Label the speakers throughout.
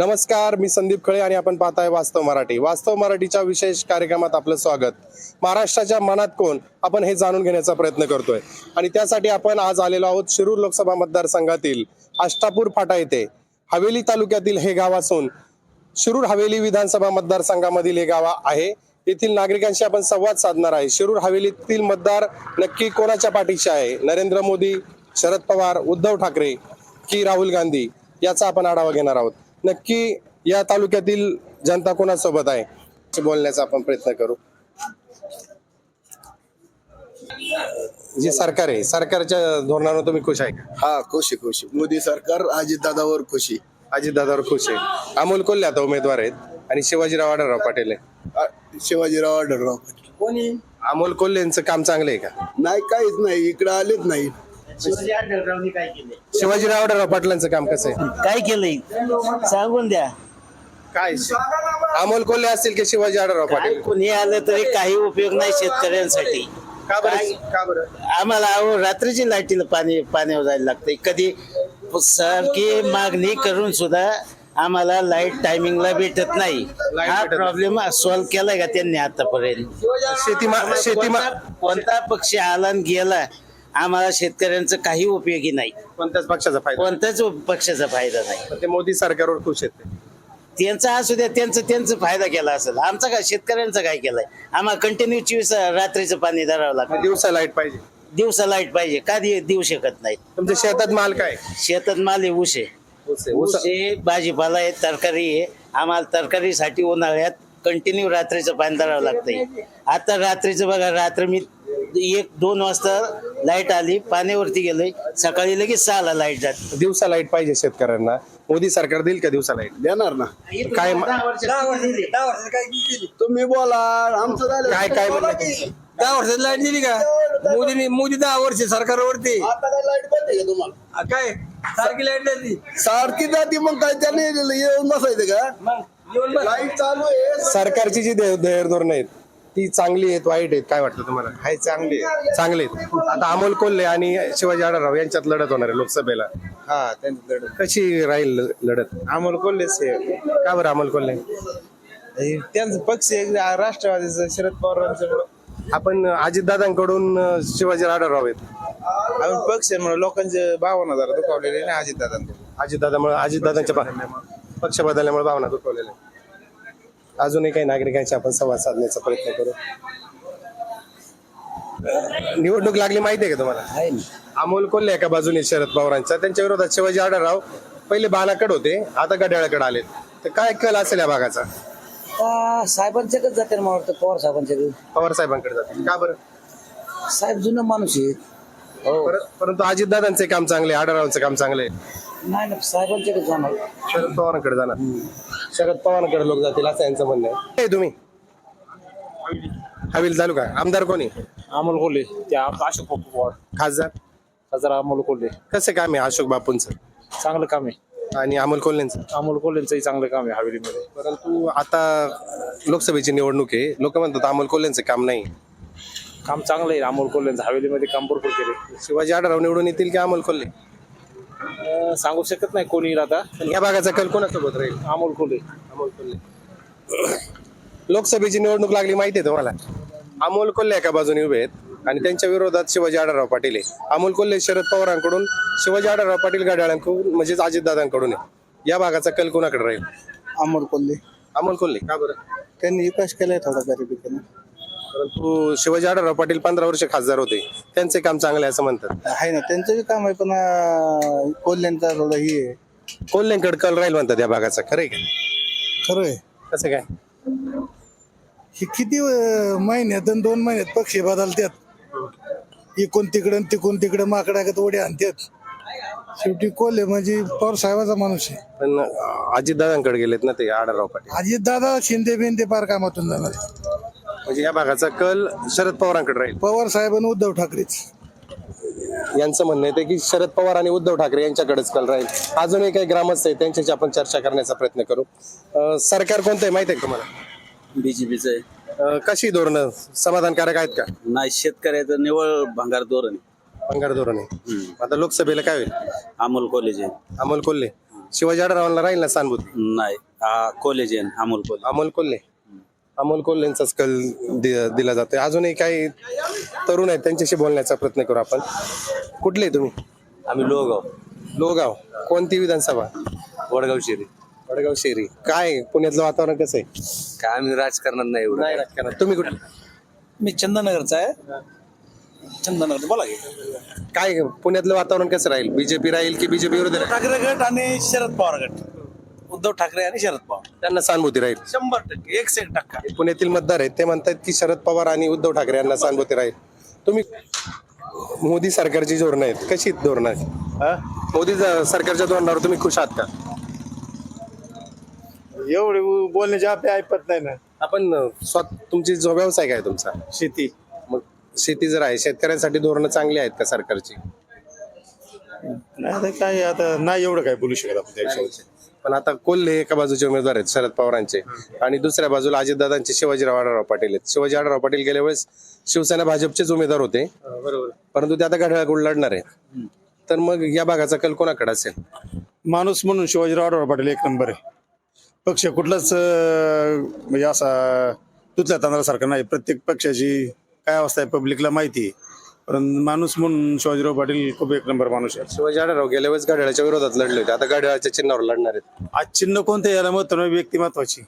Speaker 1: नमस्कार मी संदीप खळे आणि आपण पाहताय वास्तव मराठी. वास्तव मराठीच्या विशेष कार्यक्रमात आपलं स्वागत. महाराष्ट्राच्या मनात कोण? आपण हे जाणून घेण्याचा प्रयत्न करतोय. आणि त्यासाठी आपण आज आलेलो आहोत शिरूर लोकसभा मतदारसंघातील अष्टापूर फाटा येथे. हवेली तालुक्यातील हे गाव असून शिरूर हवेली विधानसभा मतदारसंघामधील हे गाव आहे. येथील नागरिकांशी आपण संवाद साधणार आहे. शिरूर हवेलीतील मतदार नक्की कोणाच्या पाठीचे आहे? नरेंद्र मोदी शरद पवार उद्धव ठाकरे की राहुल गांधी? याचा आपण आढावा घेणार आहोत. नक्की या तालुक्यातील जनता कोणासोबत आहे? बोलण्याचा आपण प्रयत्न करू. जे सरकार आहे सरकारच्या धोरणावर तुम्ही खुश आहे का?
Speaker 2: हा खुशी खुशी मोदी सरकार अजितदादावर खुशी
Speaker 1: अजितदादावर खुश आहे. अमोल कोल्हे आता उमेदवार आहेत आणि शिवाजीराव आढळराव पाटील आहे
Speaker 2: शिवाजीराव आढळराव पाटील. कोणी?
Speaker 1: अमोल कोल्हे यांचं काम चांगलं आहे का?
Speaker 2: नाही काहीच नाही. इकडे आलेच नाही.
Speaker 1: शिवाजीराव आढळराव पाटलांचं काम कसं आहे?
Speaker 3: काय केलंय? सांगून द्या.
Speaker 1: काय अमोल कोल्हे असतील की शिवाजी आढळराव
Speaker 3: काय
Speaker 1: पाटील?
Speaker 3: कुणी आलं तरी काही उपयोग नाही शेतकऱ्यांसाठी.
Speaker 1: का बरं? का बरं?
Speaker 3: आम्हाला अहो रात्रीची लाईटीला पाणी पाण्यावर जायला लागतंय. कधी सारखी मागणी करून सुद्धा आम्हाला लाइट टायमिंगला भेटत नाही.
Speaker 1: Light
Speaker 3: हा
Speaker 1: भेटत
Speaker 3: प्रॉब्लेम सॉल्व्ह केलाय का त्यांनी आतापर्यंत?
Speaker 1: शेतीमा शेतीमा
Speaker 3: कोणता- कोणता पक्ष आला आणि गेला आम्हाला शेतकऱ्यांचं काही उपयोगी नाही.
Speaker 1: कोणत्याच पक्षाचा फायदा
Speaker 3: कोणत्याच पक्षाचा फायदा नाही.
Speaker 1: पण ते मोदी सरकारवर खुश आहेत ते.
Speaker 3: त्यांचा असू द्या त्यांचं त्यांचं फायदा केला असेल. आमचा काय शेतकऱ्यांचा काय केलाय? आम्हाला कंटिन्यू चोवीस रात्रीचं पाणी धरावं लागतं.
Speaker 1: दिवसा लाइट पाहिजे.
Speaker 3: दिवसा लाइट पाहिजे. का दे- देऊ शकत नाही.
Speaker 1: तुमच्या शेतात माल काय?
Speaker 3: शेतात माल आहे ऊस आहे.
Speaker 1: ऊस आहे.
Speaker 3: ऊस
Speaker 1: ऊस-
Speaker 3: आहे भाजीपाला आहे तरकारी आहे. आम्हाला तरकारीसाठी उन्हाळ्यात कंटिन्यू रात्रीचं पाणी धरावं लागतंय. आता रात्रीचं बघा रात्र मी एक दोन वाजता लाइट आली पाण्यावरती गेलोय. सकाळी लगेच सहाला लाइट जाते.
Speaker 1: दिवसा लाइट पाहिजे शेतकऱ्यांना. मोदी सरकार देईल का दिवसा लाइट
Speaker 2: देणार ना.
Speaker 1: काय
Speaker 2: तुम्ही बोला आमचं झालं.
Speaker 1: काय काय तुमचं?
Speaker 4: दहा वर्षात लाइट दिली का? मोदीने मोदी दहा वर्ष सरकारवरती.
Speaker 2: आता काय लाइट बंद आहे का तुम्हाला?
Speaker 4: आ, काय? सारखी लाइट दिली
Speaker 2: सारखी जाती मग काय त्याने येऊन बसायचं का? लाइट चालू आहे.
Speaker 1: सरकारची जी धैर्य धोरणं आहेत ती चांगली आहेत वाईट आहेत काय वाटतं तुम्हाला?
Speaker 5: हाय चांगली आहे.
Speaker 1: चांगले आहेत. आता अमोल कोल्हे आणि शिवाजी आढळराव यांच्यात लढत होणार आहे लोकसभेला.
Speaker 5: हा त्यांचं लढत
Speaker 1: कशी राहील लढत?
Speaker 5: अमोल कोल्हेच आहे
Speaker 1: का बरं अमोल कोल्हे?
Speaker 5: त्यांचं पक्ष एक राष्ट्रवादीचं शरद पवारांचं
Speaker 1: आपण अजितदादांकडून अं, शिवाजी आढळराव आहेत.
Speaker 5: आम्ही पक्ष आहे म्हणून लोकांचे भावना जरा दुखावलेले ना अजितदादांकडे
Speaker 1: अजितदादामुळे अजितदादांच्या पा- पक्ष बदलल्यामुळे भावना दुखवलेल्या आहेत. अजूनही काही नागरिकांशी आपण संवाद साधण्याचा प्रयत्न करू. निवडणूक लागली माहिती आहे का तुम्हाला? अमोल कोल्हे एका बाजूने शरद पवारांच्या त्यांच्या विरोधात शिवाजी आढळराव पहिले बालाकड होते आता गड्याळकडे आलेत. तर काय कल असेल या भागाचा?
Speaker 6: साहेबांच्याकडे जाते ना मला वाटतं पवार साहेबांच्याकडे.
Speaker 1: पवार साहेबांकडे जातील का बरं?
Speaker 6: साहेब जुनं माणूस आहे हो.
Speaker 1: पर- परंतु अजितदादांचे काम चांगले आढळरावांचं काम चांगले.
Speaker 6: नाही ना साहेबांच्याकडे जाणार.
Speaker 1: शरद पवारांकडे जाणार. शरद पवारांकडे लोक जातील असं यांचं म्हणणं आहे. हे तुम्ही? हवील चालू का आमदार कोणी
Speaker 7: अमोल कोल्हे त्या अशोक पप्पू पवार.
Speaker 1: खासदार?
Speaker 7: खासदार अमोल कोल्हे.
Speaker 1: कसं काम आहे अशोक बापूंचं?
Speaker 7: चांगलं काम आहे.
Speaker 1: आणि अमोल कोल्हेंचं?
Speaker 7: अमोल कोल्हेंचंही चांगलं काम आहे हवेलीमध्ये.
Speaker 1: परंतु आता लोकसभेची निवडणूक आहे. लोक म्हणतात अमोल कोल्हेंचं काम नाही.
Speaker 7: काम चांगलं आहे. अमोल कोल्हेंचं हवेलीमध्ये काम भरपूर केले.
Speaker 1: शिवाजी आढळराव निवडून येतील की अमोल कोल्हे?
Speaker 7: अं, सांगू शकत नाही कोणी आता
Speaker 1: पण या भागाचा कल कोणासोबत राहील?
Speaker 7: अमोल कोल्हे
Speaker 1: अमोल कोल्हे लोकसभेची निवडणूक लागली माहिती आहे तुम्हाला? अमोल कोल्हे एका बाजूने उभे आहेत आणि त्यांच्या विरोधात शिवाजी आढळराव पाटील आहे. अमोल कोल्हे शरद पवारांकडून शिवाजी आढळराव पाटील गाड्याळांकडून म्हणजेच अजितदादांकडून आहे. या भागाचा कल कोणाकडे राहील?
Speaker 2: अमोल कोल्हे
Speaker 1: अमोल कोल्हे का बरं?
Speaker 2: त्यांनी विकास केलाय थोडा बऱ्यापैकी
Speaker 1: परंतु शिवाजी आढळराव पाटील पंधरा वर्ष खासदार होते. त्यांचे काम चांगले आहे असं म्हणतात.
Speaker 2: आहे ना त्यांचं बी काम आहे पण अं, कोल्ह्यांचा थोडं ही आहे.
Speaker 1: कोल्हेंकडे कल राहील म्हणतात या भागाचा खरं आहे का
Speaker 2: खरं आहे.
Speaker 1: कसं काय?
Speaker 8: हे किती अं, महिन्यात आणि दोन महिन्यात पक्षी बदलतात. इकून तिकडं तिकून तिकडं माकडागत उड्या आणतात. शेवटी कोल्हे म्हणजे पवार साहेबाचा माणूस आहे.
Speaker 1: पण अजितदादांकडे गेलेत ना ते आढळराव पाटील?
Speaker 8: अजित दादा शिंदे बिंदे पार कामातून जाणार.
Speaker 1: म्हणजे या भागाचा कल शरद पवारांकडे राहील.
Speaker 8: पवार साहेब आणि उद्धव ठाकरेच.
Speaker 1: यांचं म्हणणं आहे की शरद पवार आणि उद्धव ठाकरे यांच्याकडेच कल राहील. अजूनही काही ग्रामस्थ आहेत त्यांच्याशी आपण चर्चा करण्याचा प्रयत्न करू. अं, सरकार कोणतं आहे माहिती आहे का तुम्हाला?
Speaker 9: बीजेपीचं आहे.
Speaker 1: अं, कशी धोरणं समाधानकारक आहेत का?
Speaker 9: नाही शेतकऱ्याचं निवळ भंगार धोरण आहे.
Speaker 1: भंगार धोरण आहे. आता लोकसभेला काय होईल?
Speaker 9: अमोल कॉलेज आहे
Speaker 1: अमोल कोल्हे. शिवाजी आढळरावांना राहील ना सहानुभूती?
Speaker 9: नाही हा कॉलेज आहे अमोल कॉलेज
Speaker 1: अमोल कोल्हे. अमोल कोल्हेंचाच कल दि- दिला जातोय. अजूनही काही तरुण आहेत त्यांच्याशी बोलण्याचा प्रयत्न करू आपण. कुठले तुम्ही?
Speaker 9: आम्ही लोगाव
Speaker 1: लोगाव कोणती विधानसभा?
Speaker 9: वडगाव शिरी
Speaker 1: वडगाव शेरी काय पुण्यातलं वातावरण कसं आहे?
Speaker 9: काय आम्ही राजकारणात नाही एवढं.
Speaker 1: नाही राजकारण तुम्ही कुठे
Speaker 5: मी चंदनगरचा आहे. चंदनगर बोला की.
Speaker 1: काय पुण्यातलं वातावरण कसं राहील? बीजेपी राहील की बीजेपी विरोधी राहील?
Speaker 5: ठाकरे गट आणि शरद पवार गट. उद्धव ठाकरे आणि शरद पवार.
Speaker 1: त्यांना सहानुभूती राहील.
Speaker 5: शंभर टक्के एक टक्का
Speaker 1: पुण्यातील मतदार आहेत ते म्हणतात की शरद पवार आणि उद्धव ठाकरे यांना सहानुभूती राहील. तुम्ही मोदी सरकारची धोरणं आहेत कशी धोरणं आहेत? हा? मोदी ज- सरकारच्या धोरणावर तुम्ही खुश आहात का?
Speaker 8: एवढे बोलण्याची आपली ऐपत नाही ना.
Speaker 1: आपण अं, स्वत तुमची जो व्यवसाय काय आहे तुमचा.
Speaker 8: शेती.
Speaker 1: मग शेती जर आहे शेतकऱ्यांसाठी धोरणं चांगली आहेत का सरकारची?
Speaker 8: नाही आता काय आता नाही एवढं काय बोलू शकत आपण त्याविषयी
Speaker 1: पण आता कोल्हे एका बाजूचे उमेदवार आहेत शरद पवारांचे. आणि दुसऱ्या बाजूला अजितदादांचे शिवाजीराव आढळराव पाटील आहेत. शिवाजी आढळराव पाटील गेल्या वेळेस शिवसेना भाजपचेच उमेदवार होते. बरोबर. परंतु ते आता घड्याळ लढणार आहे तर मग या भागाचा कल कोणाकडे असेल?
Speaker 8: माणूस म्हणून शिवाजीराव आढळराव पाटील एक नंबर आहे. पक्ष कुठलाच अं, म्हणजे असा तुतल्या तांदळासारखा नाही. प्रत्येक पक्षाची काय अवस्था आहे पब्लिकला माहिती आहे. माणूस म्हणून शिवाजीराव पाटील खूप एक नंबर माणूस आहे.
Speaker 1: शिवाजी आढळराव गेल्या वेळेस घड्याळाच्या विरोधात लढले होते. आता घड्याळाच्या चिन्हावर लढणार आहेत.
Speaker 8: आज चिन्ह कोणतं याला महत्त्व नाही, व्यक्ती महत्वाची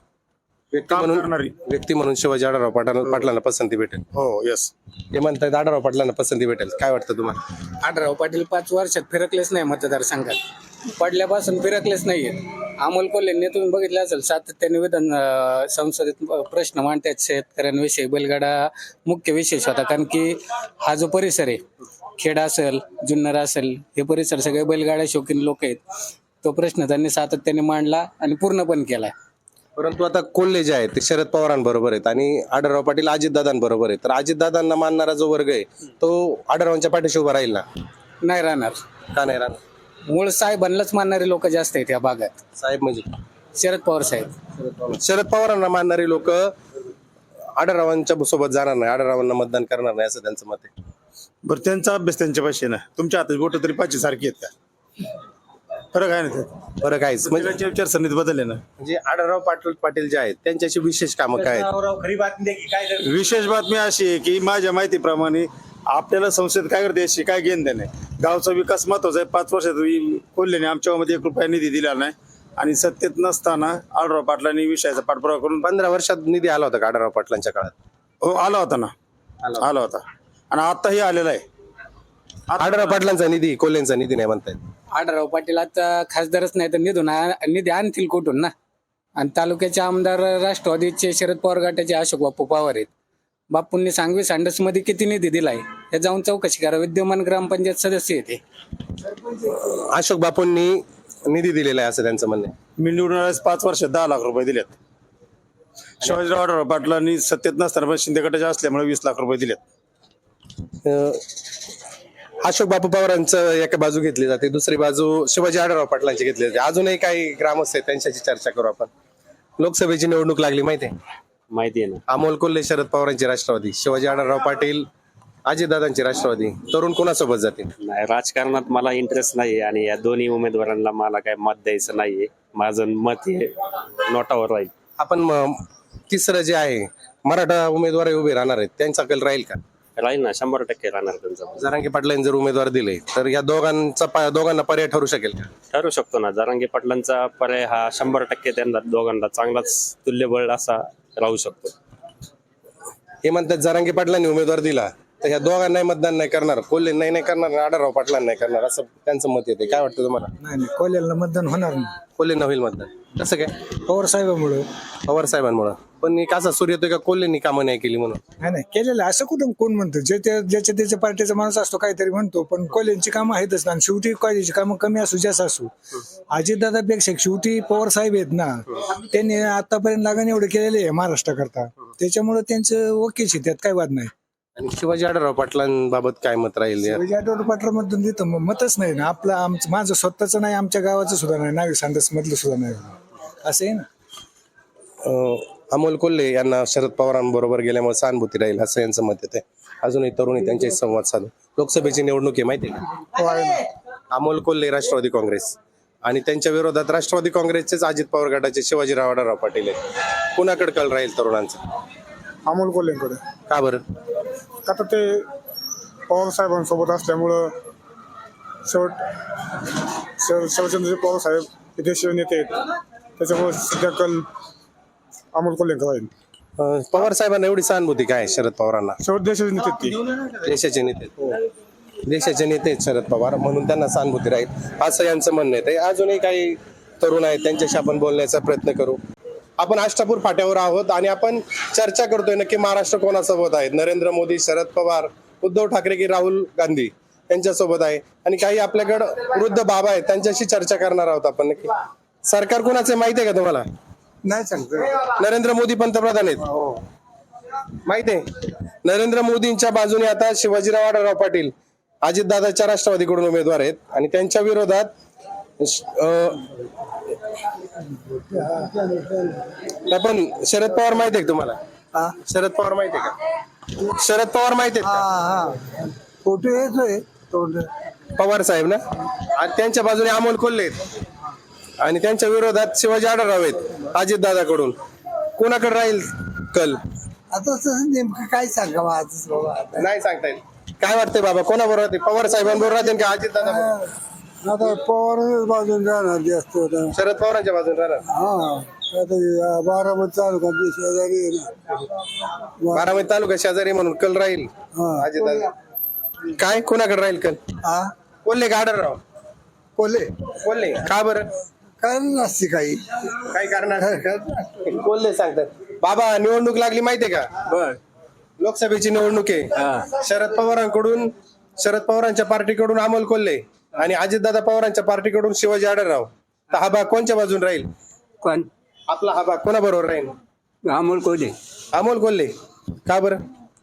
Speaker 1: व्यक्ती
Speaker 8: काम
Speaker 1: म्हणून
Speaker 8: करणारी.
Speaker 1: व्यक्ती म्हणून शिवाजी आढळराव पाटला पाटलांना पसंती भेटेल.
Speaker 8: हो यस
Speaker 1: ते म्हणतात आढळराव पाटलांना पसंती भेटेल. काय वाटतं तुम्हाला?
Speaker 4: आढराव पाटील पाच वर्षात फिरकलेच नाही मतदारसंघात. पडल्यापासून फिरकलेच नाहीये अमोल कोल्हेंनी तुम्ही बघितलं असेल सातत्याने विधान अं, संसदेत प्रश्न मांडतात शेतकऱ्यांविषयी बैलगाडा मुख्य विशेष होता कारण की हा जो परिसर आहे खेड असेल जुन्नर असेल हे परिसर सगळे बैलगाड्या शौकीन लोक आहेत. तो प्रश्न त्यांनी सातत्याने मांडला आणि पूर्ण पण केला
Speaker 1: परंतु आता कोल्हे जे आहेत ते शरद पवारांबरोबर आहेत आणि आढळराव पाटील अजितदादांबरोबर आहेत. तर अजितदादांना मानणारा जो वर्ग आहे तो आढळरावांच्या पाठीशी उभा राहील ना?
Speaker 4: नाही राहणार.
Speaker 1: का नाही राहणार?
Speaker 4: मूळ साहेबांनाच मानणारे लोक जास्त आहेत या भागात.
Speaker 1: साहेब म्हणजे?
Speaker 4: शरद पवार साहेब.
Speaker 1: शरद पवारांना मानणारी लोक आढळरावांच्या सोबत जाणार नाही आढळरावांना मतदान करणार नाही असं त्यांचं मत आहे.
Speaker 8: बरं त्यांचा अभ्यास त्यांच्या पाशी आहे ना तुमच्या हातात बोट तरी पाचशे सारखी आहेत का? फरक आहे ना त्यात?
Speaker 1: बरं काहीच म्हणजे
Speaker 8: विचारसरणीत बदल आहे ना?
Speaker 1: म्हणजे आढळराव पाटील पाटील जे आहेत त्यांच्याशी विशेष कामं काय आहेत?
Speaker 8: विशेष बातमी अशी आहे की माझ्या माहितीप्रमाणे आपल्याला संसद काय करते? याची काय घेण देणे गावचा विकास महत्त्वाचा आहे. पाच वर्षात कोल्हेने आमच्यामध्ये एक रुपया निधी दिला नाही. आणि सत्तेत नसताना आढराव पाटलांनी विषयाचा पाठपुरावा करून
Speaker 1: पंधरा वर्षात निधी आला होता का आढळराव पाटलांच्या काळात?
Speaker 8: हो आला होता ना. आला होता. आणि आताही आलेला आहे.
Speaker 1: आढळराव पाटलांचा निधी कोल्हेंचा निधी नाही म्हणतायत
Speaker 4: आढळराव पाटील आता खासदारच नाही तर निधून निधी आणतील कुठून ना? आणि तालुक्याचे आमदार राष्ट्रवादीचे शरद पवार गटाचे अशोक बापू पवार आहेत. बापूंनी सांगवी सांडसमध्ये किती निधी दिलाय? हे जाऊन चौकशी करा. विद्यमान ग्रामपंचायत सदस्य येते
Speaker 1: अशोक बापूंनी निधी दिलेला आहे असं त्यांचं म्हणणं आहे.
Speaker 8: मी निवडून आल्यास पाच वर्षात दहा लाख रुपये दिलेत. शिवाजीराव पाटलांनी सत्तेत नसताना पण शिंदे गटाचे असल्यामुळे वीस लाख रुपये दिलेत.
Speaker 1: अं, अशोक बापू पवारांचं एका बाजू घेतली जाते दुसरी बाजू शिवाजी आढळराव पाटलांची घेतली जाते. अजूनही काही ग्रामस्थ आहेत त्यांच्याशी चर्चा करू आपण. लोकसभेची निवडणूक लागली माहिती आहे.
Speaker 7: माहिती आहे ना.
Speaker 1: अमोल कोल्हे शरद पवारांची राष्ट्रवादी शिवाजी आढळराव पाटील अजितदादांची राष्ट्रवादी. तरुण कोणासोबत जातील?
Speaker 7: नाही राजकारणात मला इंटरेस्ट नाही आणि या दोन्ही उमेदवारांना मला काय मत द्यायचं नाहीये. माझं मत हे नोटावर राहील.
Speaker 1: आपण म- तिसरं जे आहे मराठा उमेदवार उभे राहणार आहेत. त्यांचा कल राहील का?
Speaker 7: राहील ना शंभर टक्के राहणार त्यांचा.
Speaker 1: जरांगे पाटलांनी जर उमेदवार दिले तर या दोघांचा पा- दोघांना पर्याय ठरू शकेल का?
Speaker 7: ठरू शकतो ना. जरांगे पाटलांचा पर्याय हा शंभर टक्के त्यांना दोघांना चांगलाच तुल्यबळ असा राहू शकतो.
Speaker 1: हे म्हणतात जरांगे पाटलांनी उमेदवार दिला तर ह्या दोघांनाही मतदान नाही करणार. कोल्हे नाही नाही करणार. आढळराव पाटलांना नाही करणार. असं त्यांचं मत येते काय वाटतं तुम्हाला?
Speaker 8: नाही नाही. मतदान होणार नाही.
Speaker 1: कोल्हे होईल मतदान. कसं काय?
Speaker 8: पवार साहेबामुळे
Speaker 1: पवार साहेबांमुळं पण एक असा सूर्य येतोय का कोल्हेंनी कामं नाही केली म्हणून.
Speaker 8: नाही नाही केलेलं आहे. असं कुठं कोण म्हणतो? जे त्या ज्याच्या त्याच्या पार्टीचा माणूस असतो काहीतरी म्हणतो पण कॉलेजची कामं आहेतच ना. आणि शेवटी कॉलेजची कामं कमी असू जास्त असू. अजितदादापेक्षा शेवटी पवार साहेब आहेत ना त्यांनी आतापर्यंत लागण एवढं केलेलं आहे महाराष्ट्राकरता. त्याच्यामुळे त्यांचं ओकेच आहे त्यात काही वाद नाही.
Speaker 1: आणि शिवाजी आढळराव पाटलांबाबत काय मत राहील? या?
Speaker 8: पाटलामधून देतो मग मतच नाही ना. आपलं आमचं माझं स्वतःचं नाही आमच्या गावाचं सुद्धा नाही नावी सांडस मधलं सुद्धा नाही. असं आहे ना.
Speaker 1: अं, अमोल कोल्हे यांना शरद पवारांबरोबर गेल्यामुळे सहानुभूती राहील असं यांचं मत येते अजूनही तरुणी त्यांच्याशी संवाद साधू. लोकसभेची निवडणूक आहे माहिती आहे का? अमोल कोल्हे राष्ट्रवादी काँग्रेस. आणि त्यांच्या विरोधात राष्ट्रवादी काँग्रेसचेच अजित पवार गटाचे शिवाजीराव आढळराव पाटील आहेत. कुणाकडे कल राहील तरुणांचा?
Speaker 5: अमोल कोल्हेंकडे.
Speaker 1: का बरं?
Speaker 5: आता ते पवार साहेबांसोबत असल्यामुळं शेवट शेव- शरदचंद्रजी पवार साहेब हे देशीय नेते आहेत. त्याच्यामुळे सध्या कल अमोल
Speaker 1: अं, पवार साहेबांना एवढी सहानुभूती काय आहे शरद पवारांना?
Speaker 5: शेवट देशाचे नेते आहेत ते.
Speaker 1: देशाचे नेते आहेत. देशाचे नेते आहेत शरद पवार म्हणून त्यांना सहानुभूती राहील. असं यांचं म्हणणं आहे. ते अजूनही काही तरुण आहेत त्यांच्याशी आपण बोलण्याचा प्रयत्न करू. आपण अष्टापूर फाट्यावर आहोत आणि आपण चर्चा करतोय नक्की महाराष्ट्र कोणासोबत आहेत नरेंद्र मोदी शरद पवार उद्धव ठाकरे की राहुल गांधी यांच्यासोबत आहे. आणि काही आपल्याकडं वृद्ध बाबा आहेत त्यांच्याशी चर्चा करणार आहोत आपण नक्की. सरकार कोणाचे माहिती आहे का तुम्हाला?
Speaker 5: नाही सांगतो
Speaker 1: नरेंद्र मोदी पंतप्रधान आहेत. माहीत आहे? नरेंद्र मोदींच्या बाजूने आता शिवाजीराव आढळराव पाटील अजितदादाच्या राष्ट्रवादीकडून उमेदवार आहेत आणि त्यांच्या विरोधात श- अं, आपण शरद पवार माहिती आहे का तुम्हाला? शरद पवार माहिती आहे का? शरद पवार माहिती आहेत का?
Speaker 5: फोटो येतोय
Speaker 1: पवार साहेब ना? आणि त्यांच्या बाजूने अमोल कोल्हे आहेत. आणि त्यांच्या विरोधात शिवाजी आढळराव आहेत अजितदादाकडून कोणाकडे राहील कल?
Speaker 5: आता नेमकं काय सांगावं आजच बाबा
Speaker 1: नाही सांगता येत. काय वाटतंय बाबा कोणाबरोबर राहते पवार साहेबांबरोबर राहते का अजित दादा
Speaker 5: आता पवार बाजून राहणार जास्त होता
Speaker 1: शरद पवारांच्या बाजून राहणार?
Speaker 5: हा आता बारामती तालुका शेजारी आहे ना.
Speaker 1: बारामती तालुका शेजारी म्हणून कल राहील अजित दादा. काय? कोणाकडे राहील कल?
Speaker 5: हा?
Speaker 1: कोल्हे गाडर राव
Speaker 5: कोल्हे.
Speaker 1: कोल्हे. का बरं?
Speaker 5: काय नसते काही.
Speaker 1: काय कारण कोल्हे सांगतात. बाबा निवडणूक लागली माहितीये का?
Speaker 10: बर.
Speaker 1: लोकसभेची निवडणूक आहे. शरद पवारांकडून शरद पवारांच्या पार्टीकडून अमोल कोल्हे आणि अजितदादा पवारांच्या पार्टीकडून शिवाजी आढळराव. तर हा भाग कोणच्या बाजून राहील?
Speaker 10: कोण?
Speaker 1: आपला हा भाग कोणाबरोबर राहील?
Speaker 10: अमोल कोल्हे.
Speaker 1: अमोल कोल्हे. का बरं?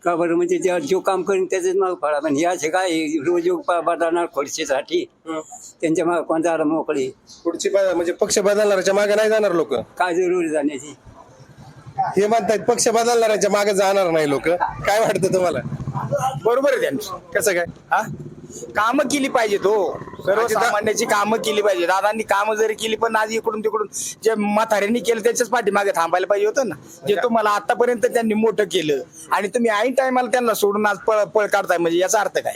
Speaker 10: का बरं? म्हणजे त्या जो काम करेन त्याचेच माग फळा पण या असे काय रोज योग बदलणार खुर्चीसाठी त्यांच्या माग कोणता मोकळी?
Speaker 1: पुढची ब- म्हणजे पक्ष बदलणाऱ्याच्या मागे नाही जाणार लोक.
Speaker 10: काय जरुरी जाण्याची?
Speaker 1: हे म्हणतायत पक्ष बदलणाऱ्याच्या मागे जाणार नाही लोक. काय वाटतं तुम्हाला?
Speaker 11: बरोबर आहे त्यांचं.
Speaker 1: कसं काय?
Speaker 11: हा? कामं केली पाहिजेत हो. सर्वसामान्याची कामं केली पाहिजे दादांनी कामं जरी केली पण आज इकडून तिकडून जे म्हाताऱ्यांनी केलं त्याच्याच पाठीमागे थांबायला पाहिजे होतं ना. जे तुम्हाला आतापर्यंत त्यांनी मोठं केलं आणि तुम्ही ऐन टायमाला त्यांना सोडून आज पळ पळ काढताय म्हणजे याचा अर्थ काय?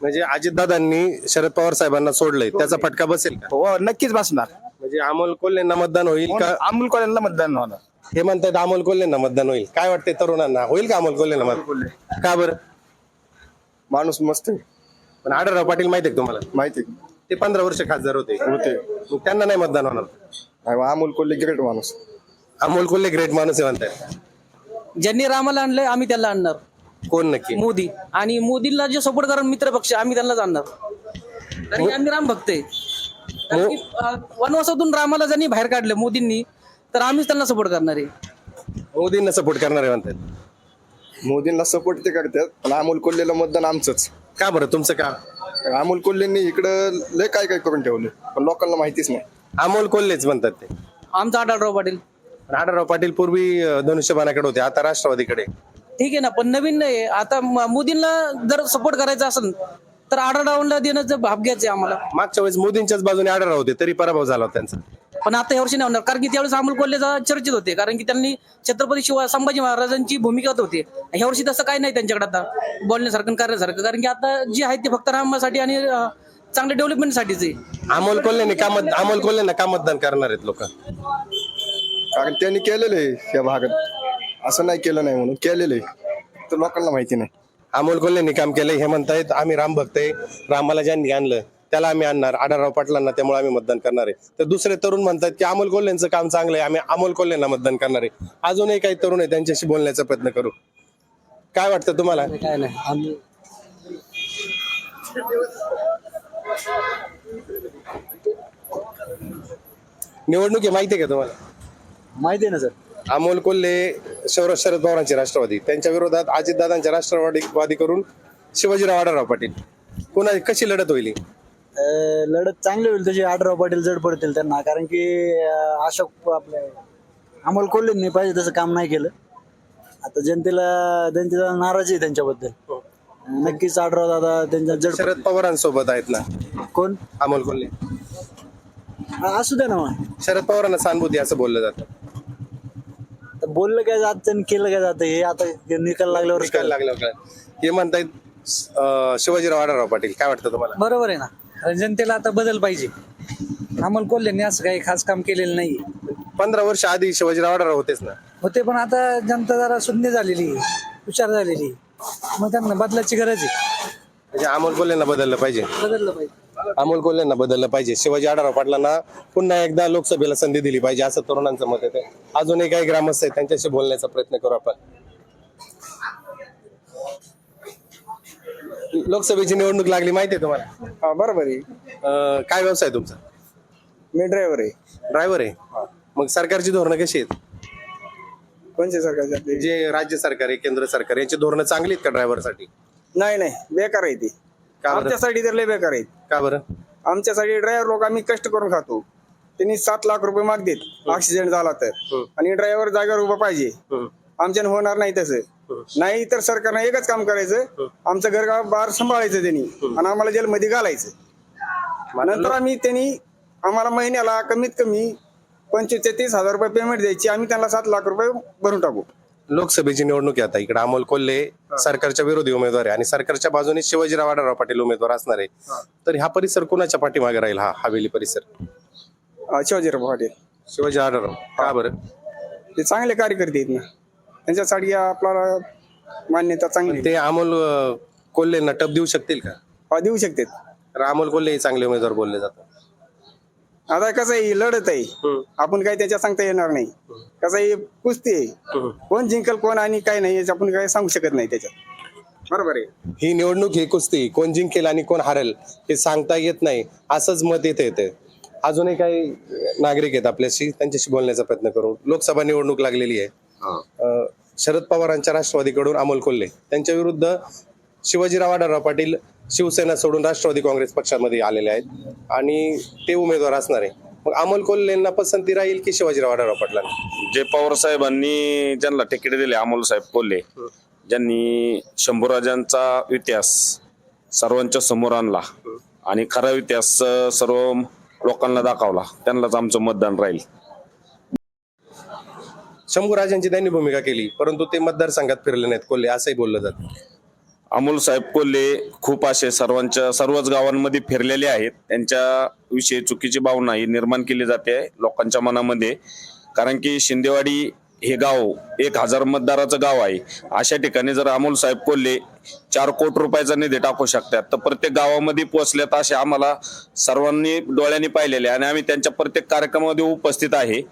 Speaker 1: म्हणजे अजितदादांनी शरद पवार साहेबांना सोडलंय. त्याचा फटका बसेल का?
Speaker 11: हो नक्कीच बसणार.
Speaker 1: म्हणजे अमोल कोल्हेंना मतदान होईल का?
Speaker 11: अमोल कॉलेजला मतदान होणार.
Speaker 1: हे म्हणतायत अमोल कोल्हेंना मतदान होईल. काय वाटतंय तरुणांना? होईल का अमोल कोल्हेंना मतदान का बरं?
Speaker 12: माणूस मस्त आहे.
Speaker 1: पण आढळराव पाटील माहिती आहे का तुम्हाला?
Speaker 12: माहिती
Speaker 1: ते पंधरा वर्ष खासदार होते.
Speaker 12: होते.
Speaker 1: मग त्यांना नाही मतदान होणार.
Speaker 12: आहे. अमोल कोल्हे ग्रेट माणूस.
Speaker 1: अमोल कोल्हे ग्रेट माणूस आहे म्हणताय.
Speaker 6: ज्यांनी रामाला आणलंय आम्ही त्याला आणणार.
Speaker 1: कोण नक्की?
Speaker 6: मोदी. आणि मोदींना जे सपोर्ट करा मित्र पक्ष आम्ही त्यांनाच आणणार. कारण की आम्ही राम भक्त आहे. कारण की, अं, वनवासातून रामाला ज्यांनी बाहेर काढलं मोदींनी तर आम्हीच त्यांना सपोर्ट करणार आहे.
Speaker 1: मोदींना सपोर्ट करणार आहे म्हणतात
Speaker 12: मोदींना सपोर्ट ते करतात पण अमोल कोल्हेला मतदान आमचंच.
Speaker 1: का बरं? तुमचं का
Speaker 12: अमोल कोल्हेंनी इकडं लय काय काय करून ठेवलं पण लोकांना माहितीच नाही.
Speaker 1: अमोल कोल्हेच म्हणतात ते.
Speaker 6: आमचा आढळराव पाटील.
Speaker 1: आढळराव पाटील पूर्वी अं, धनुष्यबाणाकडे होते आता राष्ट्रवादीकडे.
Speaker 6: ठीक आहे ना पण नवीन नाही आता म- मोदींना जर सपोर्ट करायचा असेल तर आढळरावला देण्याचं भाग घ्यायचं आहे आम्हाला.
Speaker 1: मागच्या वेळेस मोदींच्याच बाजूने आढळराव होते तरी पराभव झाला होता त्यांचा.
Speaker 6: पण आता यावर्षी नाही होणार. कारण की त्यावेळेस अमोल कोल्हेचा चर्चेत होते. कारण की त्यांनी छत्रपती शिवाय संभाजी महाराजांची भूमिकात होते. ह्या वर्षी तसं काही नाही त्यांच्याकडे आता. बोलण्यासारखं करण्यासारखं. कारण की आता जे आहे ते फक्त रामासाठी आणि चांगल्या डेव्हलपमेंटसाठीच आहे.
Speaker 1: अमोल कोल्हेने का मत अमोल कोल्हेंना का मतदान करणार आहेत लोक.
Speaker 12: कारण त्यांनी केलेलं आहे या भागात. असं नाही केलं नाही म्हणून केलेलं आहे. तर लोकांना माहिती नाही.
Speaker 1: अमोल कोल्हेंनी काम केलंय हे म्हणतायत आम्ही राम भक्त आहे. रामाला ज्यांनी आणलं त्याला आम्ही आणणार. आढळराव पाटलांना त्यामुळे आम्ही मतदान करणार आहे. तर दुसरे तरुण म्हणतात की अमोल कोल्हेंचं काम चांगलं आहे. आम्ही अमोल कोल्हेंना मतदान करणार आहे. अजूनही काही तरुण आहे त्यांच्याशी बोलण्याचा प्रयत्न करू. काय वाटतं तुम्हाला?
Speaker 6: काय नाही. आम्ही
Speaker 1: निवडणूक आहे माहिती आहे का तुम्हाला?
Speaker 10: माहिती आहे ना सर.
Speaker 1: अमोल कोल्हे शरद शरद पवारांचे राष्ट्रवादी. त्यांच्या विरोधात अजितदादांच्या राष्ट्रवादी वादी करून शिवाजीराव आढळराव पाटील. कोणा कशी लढत होईल ही?
Speaker 10: लढत चांगली होईल त्याची आढराव पाटील जड पडतील त्यांना. कारण की अं, अशोक आपले अमोल कोल्हेंनी पाहिजे तसं काम नाही केलं. आता जनतेला जनतेला नाराजी आहे त्यांच्याबद्दल. नक्कीच आढराव दादा त्यांच्या जड
Speaker 1: शरद पवारांसोबत आहेत ना?
Speaker 10: कोण?
Speaker 1: अमोल कोल्हे.
Speaker 5: हा, असू द्या ना मग.
Speaker 1: शरद पवारांना सहानुभूती असं बोललं जातं.
Speaker 5: तर बोललं काय जातं आणि केलं काय जातं हे आता निकाल लागल्यावर
Speaker 1: निकाल लागल्यावर. हे म्हणतायत अं, शिवाजीराव आढळराव पाटील. काय वाटतं तुम्हाला?
Speaker 4: बरोबर आहे ना. कारण जनतेला आता बदल पाहिजे. अमोल कोल्हेंनी असं काही खास काम केलेलं नाही
Speaker 1: पंधरा वर्ष आधी शिवाजीराव आढळराव होतेच ना.
Speaker 4: होते पण आता जनता जरा शून्य झालेली हुशार झालेली मग त्यांना बदलाची गरज आहे.
Speaker 1: म्हणजे अमोल कोल्हेंना बदललं पाहिजे.
Speaker 4: बदललं पाहिजे.
Speaker 1: अमोल कोल्हेंना बदललं पाहिजे. शिवाजी आढळराव पाटलांना पुन्हा एकदा लोकसभेला संधी दिली पाहिजे असं तरुणांचं मत येते अजूनही काही ग्रामस्थ आहेत त्यांच्याशी बोलण्याचा प्रयत्न करू आपण. लोकसभेची निवडणूक लागली माहिती आहे तुम्हाला?
Speaker 13: हा बरोबर आहे.
Speaker 1: अं, काय व्यवसाय तुमचा?
Speaker 13: मी ड्रायव्हर आहे.
Speaker 1: ड्रायव्हर आहे? मग सरकारची धोरणं कशी आहेत?
Speaker 13: कोणत्या सरकारचे आपले
Speaker 1: जे राज्य सरकार आहे केंद्र सरकार यांची धोरणं चांगली आहेत का ड्रायव्हरसाठी
Speaker 13: नाही नाही. बेकार आहे ती.
Speaker 1: का बरं?
Speaker 13: आमच्यासाठी तर लय बेकार आहेत.
Speaker 1: का बरं?
Speaker 13: आमच्यासाठी ड्रायव्हर लोक आम्ही कष्ट करून खातो. त्यांनी सात लाख रुपये मागतात. ऍक्सिडेंट झाला तर. आणि ड्रायव्हर जागेवर उभा पाहिजे. आमच्यानं होणार नाही तसं. नाही तर सरकारनं एकच काम करायचं आमचं घरगाव बार सांभाळायचं त्यांनी आणि आम्हाला जेलमध्ये घालायचं. नंतर आम्ही त्यांनी आम्हाला महिन्याला कमीत कमी पंचवीस ते तीस हजार रुपये पेमेंट द्यायची. आम्ही त्यांना सात लाख रुपये भरून टाकू.
Speaker 1: लोकसभेची निवडणूक आता. इकडे अमोल कोल्हे सरकारच्या विरोधी उमेदवार आहे आणि सरकारच्या बाजूने शिवाजीराव आढळराव पाटील उमेदवार असणार आहे. तर हा परिसर कोणाच्या पाठीमागे राहील? हा हवेली परिसर.
Speaker 13: शिवाजीराव पाटील.
Speaker 1: शिवाजी आढळराव. का बरं?
Speaker 13: ते चांगले कार्यकर्ते आहेत ना. त्यांच्यासाठी आपल्याला मान्यता चांगली.
Speaker 1: ते अमोल कोल्हेंना टप देऊ शकतील का?
Speaker 13: हा, देऊ शकतात.
Speaker 1: तर अमोल कोल्हे हे चांगले उमेदवार बोलले जातात.
Speaker 13: आता कसं आहे ही लढत आहे. आपण काही त्याच्यात सांगता येणार नाही. कसं आहे कुस्ती आहे. कोण जिंकल कोण आणि काय नाही याचं आपण काय सांगू शकत नाही त्याच्यात. बरोबर आहे.
Speaker 1: ही निवडणूक ही कुस्ती कोण जिंकेल आणि कोण हारेल हे सांगता येत नाही. असंच मत येते येते अजूनही काही नागरिक आहेत आपल्याशी त्यांच्याशी बोलण्याचा प्रयत्न करू. लोकसभा निवडणूक लागलेली आहे. अं, शरद पवारांच्या राष्ट्रवादीकडून अमोल कोल्हे. त्यांच्या विरुद्ध शिवाजीराव आढळराव पाटील शिवसेना सोडून राष्ट्रवादी काँग्रेस पक्षामध्ये आलेले आहेत आणि ते उमेदवार असणार आहे. मग अमोल कोल्हेंना पसंती राहील की शिवाजीराव आढळराव पाटलांना?
Speaker 14: जे पवार साहेबांनी ज्यांना तिकीट दिले अमोल साहेब कोल्हे ज्यांनी शंभूराजांचा इतिहास सर्वांच्या समोर आणला आणि खरा इतिहास सर्व लोकांना दाखवला त्यांनाच आमचं मतदान राहील.
Speaker 1: शंभू राजांची त्यांनी भूमिका केली परंतु ते मतदारसंघात फिरले नाहीत. कोल्हे असंही बोललं जातं.
Speaker 14: अमोल साहेब कोल्हे खूप असे सर्वांच्या सर्वच गावांमध्ये फिरलेले आहेत. त्यांच्या विषयी चुकीची भावना ही निर्माण केली जाते लोकांच्या मनामध्ये. कारण की शिंदेवाडी हे गाव एक हजार मतदाराचं गाव आहे. अशा ठिकाणी जर अमोल साहेब कोल्हे चार कोटी रुपयाचा निधी टाकू शकतात तर प्रत्येक गावामध्ये पोहोचल्यात असे आम्हाला सर्वांनी डोळ्यांनी पाहिलेले आहे. आणि आम्ही त्यांच्या प्रत्येक कार्यक्रमामध्ये उपस्थित आहे.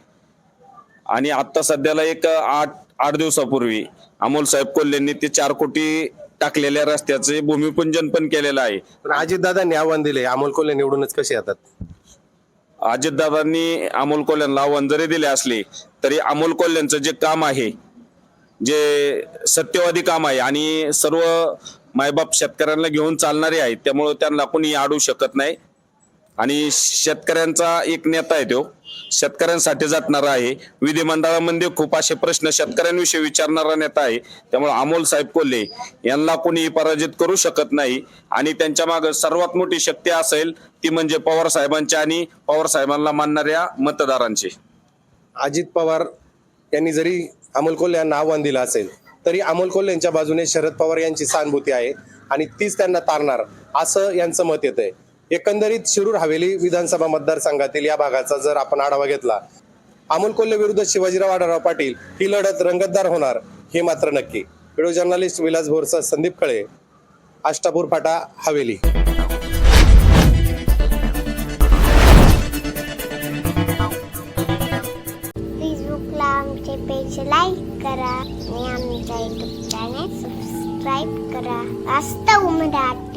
Speaker 14: आणि आता सध्याला एक आठ आठ दिवसापूर्वी अमोल साहेब कोल्हेंनी ते चार कोटी टाकलेल्या रस्त्याचे भूमिपूजन पण केलेलं आहे.
Speaker 1: अजितदादांनी आव्हान दिले अमोल कोल्हे निवडूनच कसे येतात?
Speaker 14: अजितदादांनी अमोल कोल्ह्यांना आव्हान जरी दिले असले तरी अमोल कोल्ह्यांचं जे काम आहे जे सत्यवादी काम आहे आणि सर्व मायबाप शेतकऱ्यांना घेऊन चालणारे आहेत त्यामुळे त्यांना कोणी अडू शकत नाही. आणि शेतकऱ्यांचा एक नेता आहे तो. शेतकऱ्यांसाठी झटणारा आहे. विधिमंडळामध्ये खूप असे प्रश्न शेतकऱ्यांविषयी विचारणारा नेता आहे. त्यामुळे अमोल साहेब कोल्हे यांना कोणीही पराजित करू शकत नाही. आणि त्यांच्या मागे सर्वात मोठी शक्ती असेल ती म्हणजे पवार साहेबांची आणि पवार साहेबांना मानणाऱ्या मतदारांची.
Speaker 1: अजित पवार यांनी जरी अमोल कोल्हे यांना आव्हान दिलं असेल तरी अमोल कोल्हे यांच्या बाजूने शरद पवार यांची सहानुभूती आहे आणि तीच त्यांना तारणार असं यांचं मत येत आहे एकंदरीत शिरूर हवेली विधानसभा मतदारसंघातील या भागाचा जर आपण आढावा घेतला अमोल कोल्हे विरुद्ध शिवाजीराव आढळराव पाटील ही लढत रंगतदार होणार हे मात्र नक्की. Video journalist Vilas Bhorsa Sandeep Khale Ashtapur Phata Haveli.
Speaker 15: Page like करा आणि आमच्या युट्यूब चॅनेल सबस्क्राईब करा. असतं मराठी